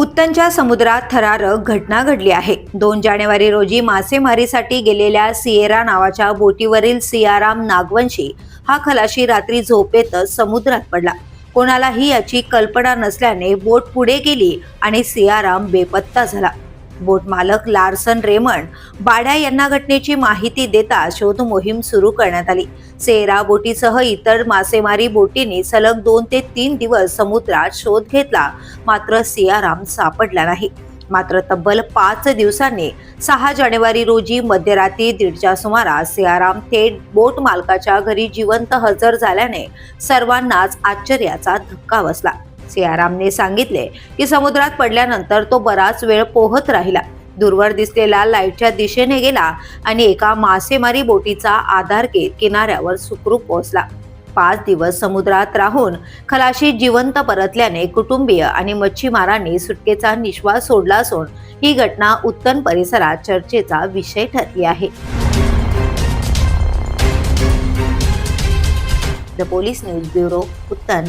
उत्तनच्या समुद्रात थरारक घटना घडली आहे. दोन जानेवारी रोजी मासेमारीसाठी गेलेल्या सिएरा नावाच्या बोटीवरील सियाराम नागवंशी हा खलाशी रात्री झोपेतच समुद्रात पडला. कोणालाही याची कल्पना नसल्याने बोट पुढे गेली आणि सियाराम बेपत्ता झाला. बोट मालक लार्सन रेमंड बाड्या यांना घटनेची माहिती देता शोध मोहीम सुरू करण्यात आली. सेरा बोटीसह इतर मासेमारी बोटींनी सलग दोन ते तीन दिवस समुद्रात शोध घेतला. मात्र सियाराम सापडला नाही. मात्र तब्बल पाच दिवसांनी सहा जानेवारी रोजी मध्यरात्री दीडच्या सुमारास सियाराम थेट बोट मालकाच्या घरी जिवंत हजर झाल्याने सर्वांनाच आश्चर्याचा धक्का बसला. सियारामने सांगितले की समुद्रात पडल्यानंतर तो बराच वेळ पोहत राहिला. दूरवर दिसलेला लाईटच्या दिशेने गेला आणि एका मासेमारी बोटीचा आधार घेत किनाऱ्यावर सुखरूप पोहोचला. पाच दिवस समुद्रात राहून खलाशी जिवंत परतल्याने कुटुंबीय आणि मच्छीमारांनी सुटकेचा निश्वास सोडला असून ही घटना उत्तन परिसरात चर्चेचा विषय ठरली आहे. The police news bureau Uttan.